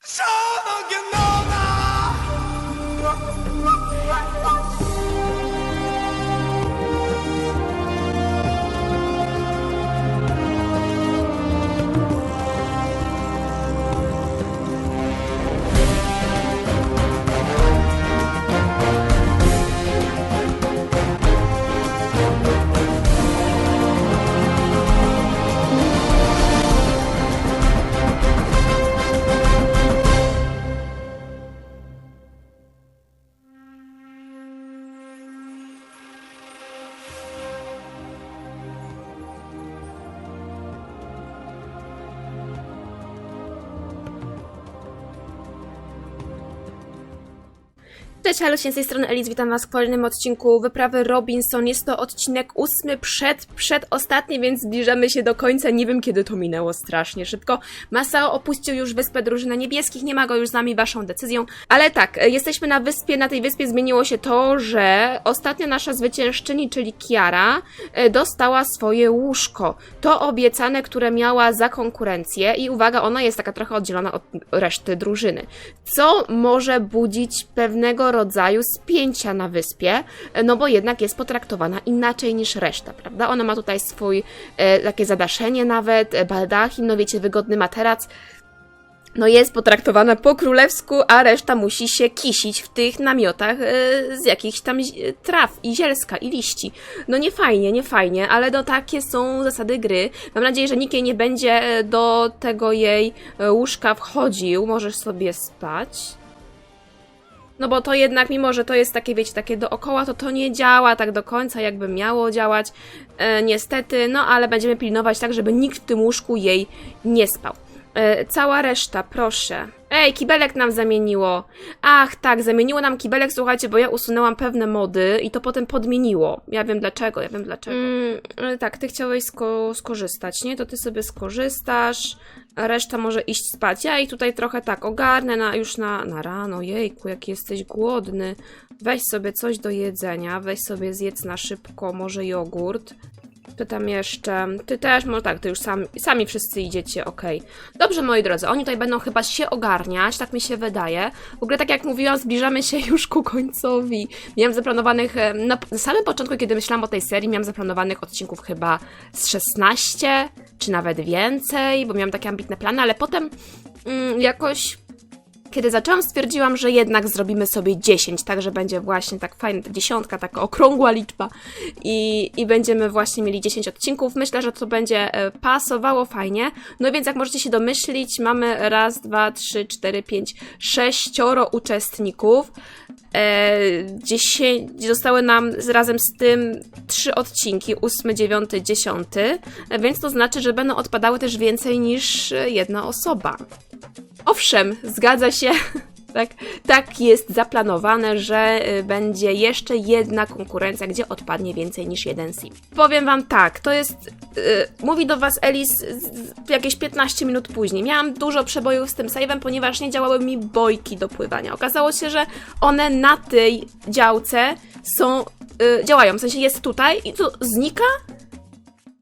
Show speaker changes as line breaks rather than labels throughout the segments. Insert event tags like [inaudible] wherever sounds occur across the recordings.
So Cześć, halo, z tej strony Elis, witam was w kolejnym odcinku Wyprawy Robinson. Jest to odcinek ósmy przed, przed ostatni, więc zbliżamy się do końca. Nie wiem, kiedy to minęło strasznie szybko. Masao opuścił już wyspę drużyny niebieskich, nie ma go już z nami, waszą decyzją. Ale tak, e, jesteśmy na wyspie, na tej wyspie zmieniło się to, że ostatnia nasza zwyciężczyni, czyli Kiara, e, dostała swoje łóżko. To obiecane, które miała za konkurencję i uwaga, ona jest taka trochę oddzielona od reszty drużyny. Co może budzić pewnego rodzaju spięcia na wyspie, e, no bo jednak jest potraktowana inaczej niż reszta, prawda? Ona ma tutaj swój e, takie zadaszenie nawet, e, baldachin, no wiecie, wygodny materac. No jest potraktowana po królewsku, a reszta musi się kisić w tych namiotach e, z jakichś tam traw i zielska i liści. No nie fajnie, nie fajnie, ale no takie są zasady gry. Mam nadzieję, że nikt jej nie będzie do tego jej łóżka wchodził. Możesz sobie spać. No bo to jednak, mimo że to jest takie, wiecie, takie dookoła, to to nie działa tak do końca, jakby miało działać. E, niestety, no ale będziemy pilnować tak, żeby nikt w tym łóżku jej nie spał. E, cała reszta, proszę. Ej, kibelek nam zamieniło. Ach, tak, zamieniło nam kibelek, słuchajcie, bo ja usunęłam pewne mody i to potem podmieniło. Ja wiem dlaczego, ja wiem dlaczego. Mm, e, tak, ty chciałeś sko- skorzystać, nie? To ty sobie skorzystasz, reszta może iść spać. Ja i tutaj trochę tak ogarnę na, już na, na rano. Jejku, jak jesteś głodny. Weź sobie coś do jedzenia, weź sobie zjedz na szybko, może jogurt. Pytam jeszcze, ty też, może tak, ty już sami, sami wszyscy idziecie, okej. Dobrze, moi drodzy, oni tutaj będą chyba się ogarniać, tak mi się wydaje. W ogóle, tak jak mówiłam, zbliżamy się już ku końcowi. Miałam zaplanowanych, na, na samym początku, kiedy myślałam o tej serii, miałam zaplanowanych odcinków chyba z 16, czy nawet więcej, bo miałam takie ambitne plany, ale potem mm, jakoś kiedy zaczęłam, stwierdziłam, że jednak zrobimy sobie 10, tak, że będzie właśnie tak fajna ta dziesiątka, taka okrągła liczba i, i będziemy właśnie mieli 10 odcinków. Myślę, że to będzie e, pasowało fajnie. No więc jak możecie się domyślić, mamy raz, dwa, trzy, cztery, pięć, sześcioro uczestników. E, 10, zostały nam razem z tym trzy odcinki, ósmy, dziewiąty, dziesiąty, e, więc to znaczy, że będą odpadały też więcej niż e, jedna osoba. Owszem, zgadza się. [laughs] Tak, tak jest zaplanowane, że y, będzie jeszcze jedna konkurencja, gdzie odpadnie więcej niż jeden sim. Powiem wam tak, to jest. y, mówi do was Elis jakieś 15 minut później. Miałam dużo przebojów z tym save'em, ponieważ nie działały mi bojki do pływania. Okazało się, że one na tej działce są. y, działają. W sensie jest tutaj i to znika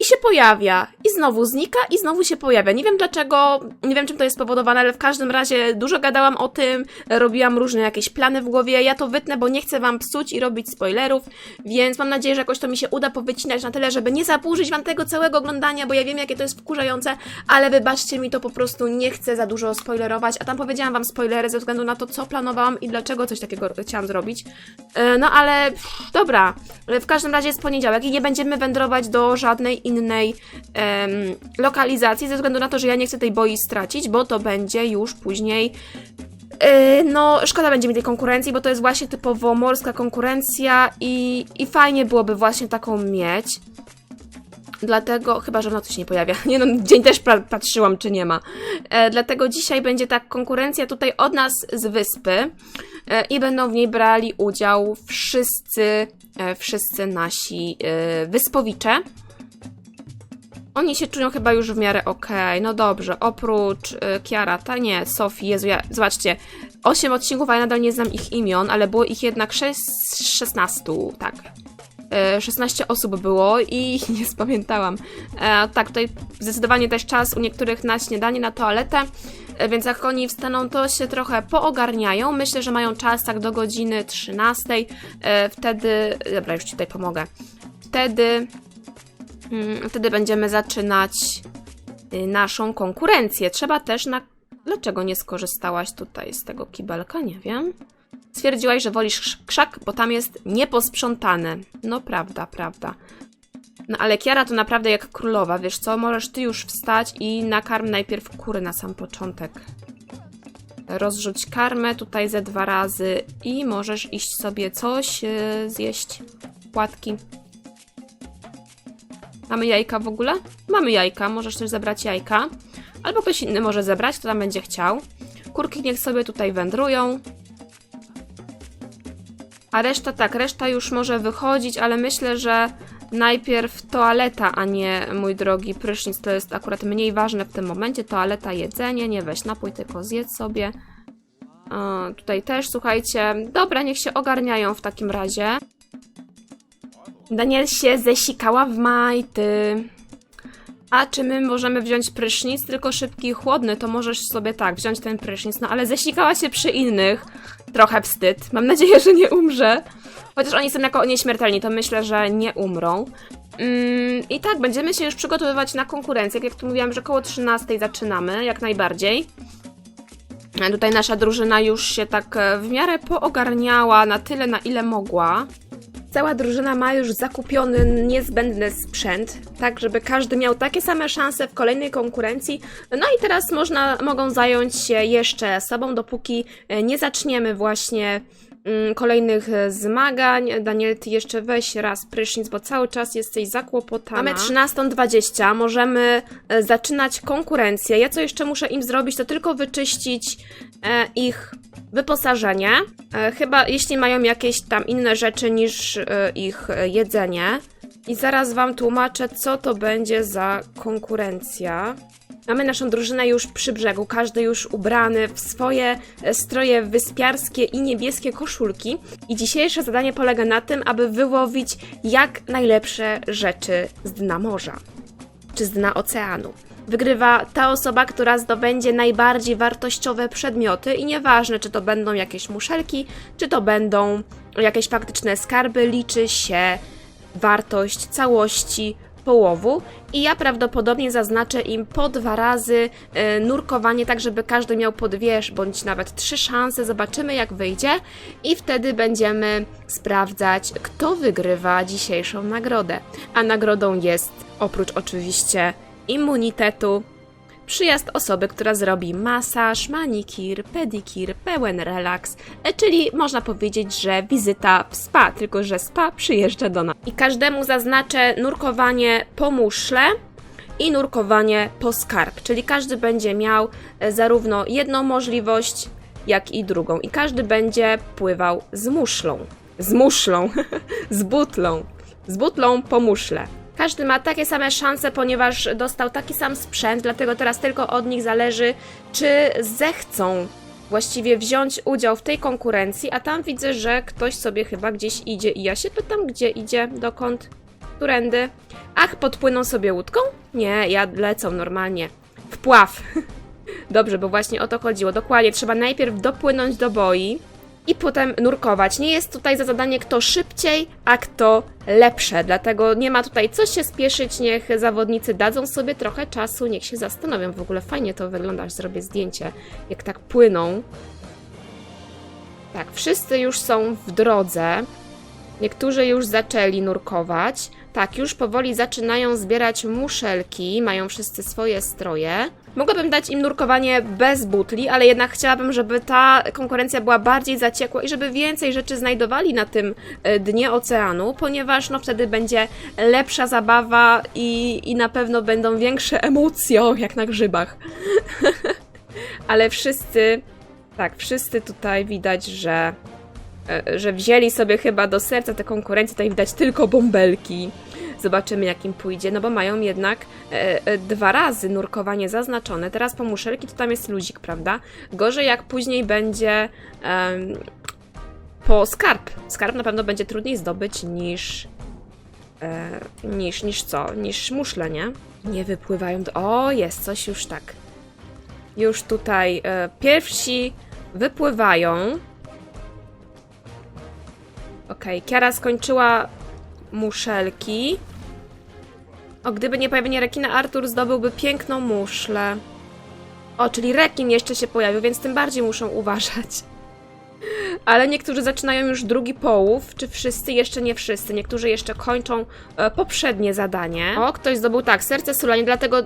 się pojawia. I znowu znika i znowu się pojawia. Nie wiem dlaczego, nie wiem czym to jest spowodowane, ale w każdym razie dużo gadałam o tym, robiłam różne jakieś plany w głowie. Ja to wytnę, bo nie chcę wam psuć i robić spoilerów, więc mam nadzieję, że jakoś to mi się uda powycinać na tyle, żeby nie zaburzyć wam tego całego oglądania, bo ja wiem jakie to jest wkurzające, ale wybaczcie mi to po prostu, nie chcę za dużo spoilerować, a tam powiedziałam wam spoilery ze względu na to, co planowałam i dlaczego coś takiego chciałam zrobić. E, No ale dobra, E, w każdym razie jest poniedziałek i nie będziemy wędrować do żadnej innej em, lokalizacji, ze względu na to, że ja nie chcę tej boi stracić, bo to będzie już później. e, No, szkoda będzie mi tej konkurencji, bo to jest właśnie typowo morska konkurencja i, i fajnie byłoby właśnie taką mieć. Dlatego, chyba że ona tu się nie pojawia. [laughs] Nie no, dzień też patrzyłam, czy nie ma. E, dlatego dzisiaj będzie ta konkurencja tutaj od nas z wyspy e, i będą w niej brali udział wszyscy, e, wszyscy nasi e, wyspowicze. Oni się czują chyba już w miarę okej, no dobrze, oprócz y, Kiara, ta nie, Sofii, Jezu, ja, zobaczcie, 8 odcinków, a ja nadal nie znam ich imion, ale było ich jednak 6, 16, tak. E, 16 osób było i [laughs] nie spamiętałam. E, tak, tutaj zdecydowanie też czas u niektórych na śniadanie, na toaletę. e, więc jak oni wstaną, to się trochę poogarniają. Myślę, że mają czas tak do godziny 13. E, Wtedy, dobra, już ci tutaj pomogę. Wtedy, wtedy będziemy zaczynać y, naszą konkurencję. Trzeba też na... Dlaczego nie skorzystałaś tutaj z tego kibelka? Nie wiem. Stwierdziłaś, że wolisz krz- krzak, bo tam jest nieposprzątane. No prawda, prawda. No ale Kiara to naprawdę jak królowa, wiesz co? Możesz ty już wstać i nakarm najpierw kury na sam początek. Rozrzuć karmę tutaj ze dwa razy i możesz iść sobie coś yy, zjeść. Płatki. Mamy jajka w ogóle? Mamy jajka, możesz też zebrać jajka. Albo ktoś inny może zebrać, kto tam będzie chciał. Kurki niech sobie tutaj wędrują. A reszta tak, reszta już może wychodzić, ale myślę, że najpierw toaleta, a nie mój drogi prysznic. To jest akurat mniej ważne w tym momencie. Toaleta, jedzenie, nie weź napój, tylko zjedz sobie. Tutaj też, słuchajcie. Dobra, niech się ogarniają w takim razie. Daniel się zesikała w majty. A czy my możemy wziąć prysznic, tylko szybki i chłodny, to możesz sobie tak, wziąć ten prysznic, no ale zesikała się przy innych. Trochę wstyd. Mam nadzieję, że nie umrze. Chociaż oni są jako nieśmiertelni, to myślę, że nie umrą. Mm, I tak, będziemy się już przygotowywać na konkurencję. Jak tu mówiłam, że koło 13 zaczynamy, jak najbardziej. A Tutaj nasza drużyna już się tak e, w miarę poogarniała na tyle, na ile mogła. Cała drużyna ma już zakupiony niezbędny sprzęt, tak żeby każdy miał takie same szanse w kolejnej konkurencji. No i teraz można, mogą zająć się jeszcze sobą, dopóki nie zaczniemy właśnie kolejnych e, zmagań. Daniel, ty jeszcze weź raz prysznic, bo cały czas jesteś zakłopotana. Mamy 13.20, możemy e, zaczynać konkurencję. Ja co jeszcze muszę im zrobić, to tylko wyczyścić e, ich wyposażenie. Chyba jeśli mają jakieś tam inne rzeczy niż ich jedzenie. I zaraz wam tłumaczę, co to będzie za konkurencja. Mamy naszą drużynę już przy brzegu, każdy już ubrany w swoje e, stroje wyspiarskie i niebieskie koszulki. I dzisiejsze zadanie polega na tym, aby wyłowić jak najlepsze rzeczy z dna morza czy z dna oceanu. Wygrywa ta osoba, która zdobędzie najbardziej wartościowe przedmioty i nieważne, czy to będą jakieś muszelki, czy to będą jakieś faktyczne skarby, liczy się wartość całości połowu i ja prawdopodobnie zaznaczę im po dwa razy e, nurkowanie, tak żeby każdy miał po dwie bądź nawet trzy szanse. Zobaczymy jak wyjdzie i wtedy będziemy sprawdzać, kto wygrywa dzisiejszą nagrodę. A nagrodą jest oprócz oczywiście immunitetu przyjazd osoby, która zrobi masaż, manikir, pedikir, pełen relaks, e, czyli można powiedzieć, że wizyta w spa, tylko że spa przyjeżdża do nas. I każdemu zaznaczę nurkowanie po muszle i nurkowanie po skarb, czyli każdy będzie miał e, zarówno jedną możliwość, jak i drugą. I każdy będzie pływał z muszlą. Z muszlą, [laughs] z butlą. Z butlą po muszle. Każdy ma takie same szanse, ponieważ dostał taki sam sprzęt, dlatego teraz tylko od nich zależy, czy zechcą właściwie wziąć udział w tej konkurencji, a tam widzę, że ktoś sobie chyba gdzieś idzie i ja się pytam, gdzie idzie, dokąd, którędy. Ach, podpłyną sobie łódką? Nie, ja lecą normalnie. Wpław. [laughs] Dobrze, bo właśnie o to chodziło. Dokładnie, trzeba najpierw dopłynąć do boi i potem nurkować. Nie jest tutaj za zadanie kto szybciej, a kto lepsze, dlatego nie ma tutaj co się spieszyć, niech zawodnicy dadzą sobie trochę czasu, niech się zastanowią. W ogóle fajnie to wygląda, aż zrobię zdjęcie, jak tak płyną. Tak, wszyscy już są w drodze. Niektórzy już zaczęli nurkować. Tak, już powoli zaczynają zbierać muszelki, mają wszyscy swoje stroje. Mogłabym dać im nurkowanie bez butli, ale jednak chciałabym, żeby ta konkurencja była bardziej zaciekła i żeby więcej rzeczy znajdowali na tym e, dnie oceanu, ponieważ no wtedy będzie lepsza zabawa i, i na pewno będą większe emocje, jak na grzybach. [laughs] ale wszyscy, tak, wszyscy tutaj widać, że e, że wzięli sobie chyba do serca tę konkurencję. Tutaj widać tylko bąbelki. Zobaczymy, jak im pójdzie, no bo mają jednak e, e, dwa razy nurkowanie zaznaczone. Teraz po muszelki to tam jest luzik, prawda? Gorzej, jak później będzie em, po skarb. Skarb na pewno będzie trudniej zdobyć niż. E, niż, niż co? Niż muszle, nie? Nie wypływają do. O, jest coś już tak. już tutaj e, pierwsi wypływają. Okej, Kiara skończyła muszelki. O, gdyby nie pojawienie rekina, Artur zdobyłby piękną muszlę. O, czyli rekin jeszcze się pojawił, więc tym bardziej muszą uważać. [laughs] Ale niektórzy zaczynają już drugi połów, czy wszyscy? Jeszcze nie wszyscy. Niektórzy jeszcze kończą e, poprzednie zadanie. O, ktoś zdobył tak, serce Sulani, dlatego e,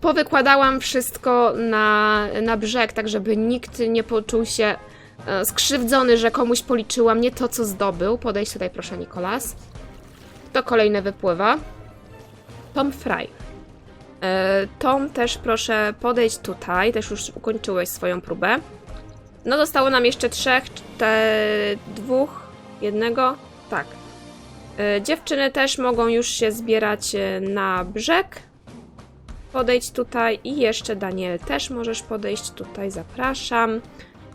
powykładałam wszystko na, na brzeg, tak żeby nikt nie poczuł się e, skrzywdzony, że komuś policzyłam nie to, co zdobył. Podejdź tutaj proszę, Nikolas. To kolejne wypływa. Tom Fry. E, Tom, też proszę podejść tutaj. Też już ukończyłeś swoją próbę. No, zostało nam jeszcze trzech, te, dwóch, jednego. Tak. E, Dziewczyny też mogą już się zbierać e, na brzeg. Podejdź tutaj i jeszcze Daniel też możesz podejść tutaj, zapraszam.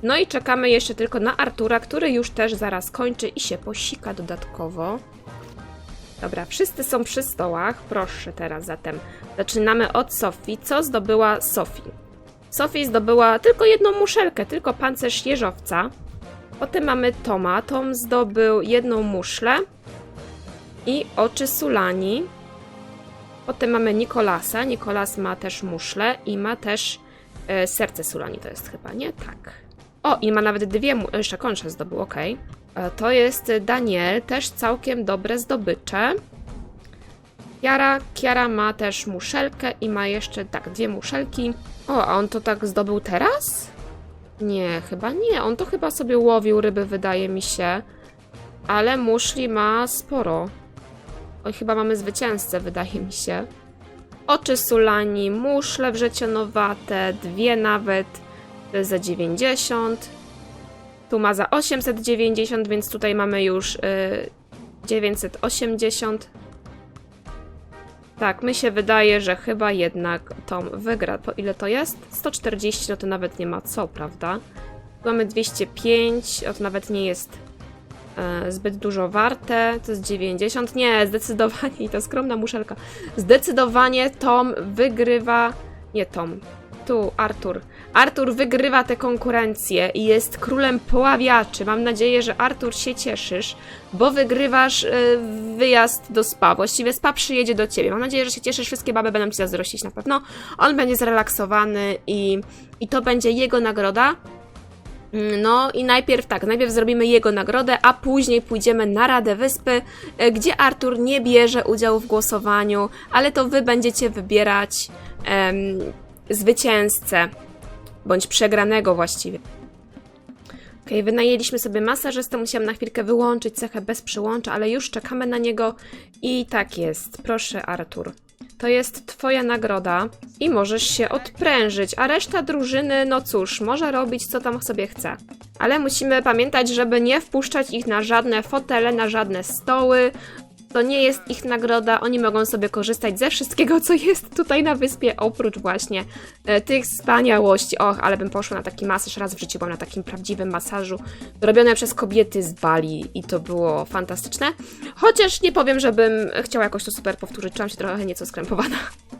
No i czekamy jeszcze tylko na Artura, który już też zaraz kończy i się posika dodatkowo. Dobra, wszyscy są przy stołach. Proszę teraz zatem. Zaczynamy od Sofii. Co zdobyła Sofii? Sofii zdobyła tylko jedną muszelkę, tylko pancerz jeżowca. Potem mamy Toma. Tom zdobył jedną muszlę i oczy Sulani. Potem mamy Nikolasa. Nikolas ma też muszlę i ma też e, serce Sulani, to jest chyba, nie? Tak. O, i ma nawet dwie, mu- jeszcze konsze zdobył, okej. E, To jest Daniel, też całkiem dobre zdobycze. Kiara, Kiara ma też muszelkę i ma jeszcze, tak, dwie muszelki. O, a on to tak zdobył teraz? Nie, chyba nie. On to chyba sobie łowił ryby, wydaje mi się. Ale muszli ma sporo. Oj, chyba mamy zwycięzcę, wydaje mi się. Oczy sulani, muszle wrzecionowate, dwie nawet za 90. Tu ma za 890, więc tutaj mamy już y, 980. Tak, mi się wydaje, że chyba jednak Tom wygra. Po ile to jest? 140, no to nawet nie ma co, prawda? Tu mamy 205, o to nawet nie jest e, zbyt dużo warte. To jest 90. Nie, zdecydowanie, [laughs] i to skromna muszelka. Zdecydowanie Tom wygrywa. Nie Tom. Tu Artur. Artur wygrywa tę konkurencję i jest królem poławiaczy. Mam nadzieję, że Artur się cieszysz, bo wygrywasz e, wyjazd do spa. Właściwie spa przyjedzie do ciebie. Mam nadzieję, że się cieszysz. Wszystkie baby będą ci zazdrościć na pewno. On będzie zrelaksowany i, i to będzie jego nagroda. Mm, No i najpierw tak, najpierw zrobimy jego nagrodę, a później pójdziemy na Radę Wyspy, e, gdzie Artur nie bierze udziału w głosowaniu, ale to wy będziecie wybierać em, zwycięzcę, bądź przegranego właściwie. Okej, wynajęliśmy sobie masażystę, musiałam na chwilkę wyłączyć cechę bez przyłącza, ale już czekamy na niego i tak jest. Proszę Artur. To jest twoja nagroda i możesz się odprężyć, a reszta drużyny, no cóż, może robić co tam sobie chce. Ale musimy pamiętać, żeby nie wpuszczać ich na żadne fotele, na żadne stoły. To nie jest ich nagroda, oni mogą sobie korzystać ze wszystkiego, co jest tutaj na wyspie, oprócz właśnie e, tych wspaniałości. Och, ale bym poszła na taki masaż, raz w życiu byłam na takim prawdziwym masażu, robione przez kobiety z Bali i to było fantastyczne. Chociaż nie powiem, żebym chciała jakoś to super powtórzyć, czułam się trochę nieco skrępowana.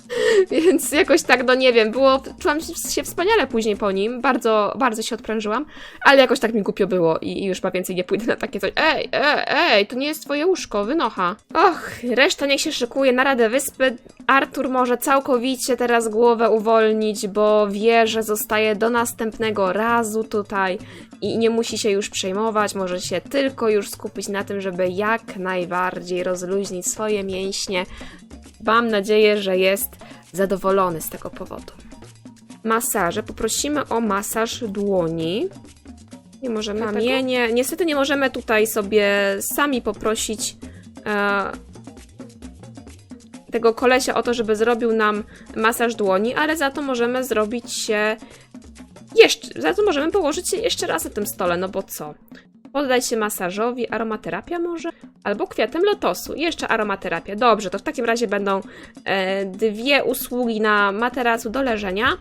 [laughs] Więc jakoś tak, no nie wiem, było, czułam się wspaniale później po nim, bardzo, bardzo się odprężyłam, ale jakoś tak mi głupio było i, i już chyba więcej nie pójdę na takie coś. Ej, ej, ej, to nie jest twoje łóżko, wynocha. Och, reszta niech się szykuje na Radę Wyspy. Artur może całkowicie teraz głowę uwolnić, bo wie, że zostaje do następnego razu tutaj i nie musi się już przejmować, może się tylko już skupić na tym, żeby jak najbardziej rozluźnić swoje mięśnie. Mam nadzieję, że jest zadowolony z tego powodu. Masaże. Poprosimy o masaż dłoni. Nie możemy kamienie. Niestety nie możemy tutaj sobie sami poprosić tego kolesia o to, żeby zrobił nam masaż dłoni, ale za to możemy zrobić się jeszcze, za to możemy położyć się jeszcze raz na tym stole, no bo co? Poddać się masażowi, aromaterapia może? Albo kwiatem lotosu. Jeszcze aromaterapia. Dobrze, to w takim razie będą e, dwie usługi na materacu do leżenia.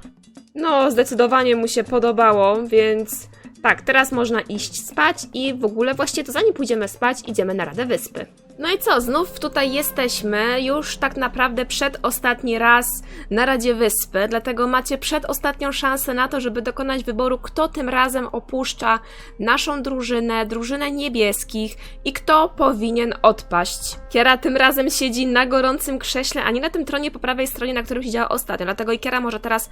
No, zdecydowanie mu się podobało, więc tak, teraz można iść spać i w ogóle właściwie to zanim pójdziemy spać, idziemy na Radę Wyspy. No i co, znów tutaj jesteśmy, już tak naprawdę przedostatni raz na Radzie Wyspy, dlatego macie przedostatnią szansę na to, żeby dokonać wyboru, kto tym razem opuszcza naszą drużynę, drużynę niebieskich i kto powinien odpaść. Kiera tym razem siedzi na gorącym krześle, a nie na tym tronie po prawej stronie, na którym siedziała ostatnio, dlatego i Kiera może teraz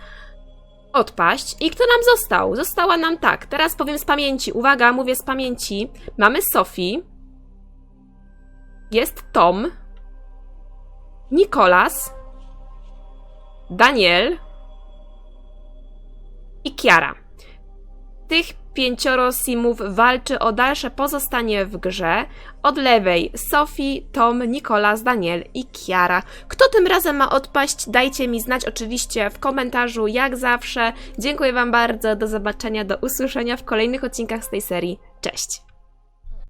odpaść. I kto nam został? Została nam tak, teraz powiem z pamięci, uwaga, mówię z pamięci, mamy Sophie, jest Tom, Nikolas, Daniel i Kiara. Tych pięcioro simów walczy o dalsze pozostanie w grze. Od lewej Sophie, Tom, Nikolas, Daniel i Kiara. Kto tym razem ma odpaść? Dajcie mi znać oczywiście w komentarzu, jak zawsze. Dziękuję Wam bardzo, do zobaczenia, do usłyszenia w kolejnych odcinkach z tej serii. Cześć!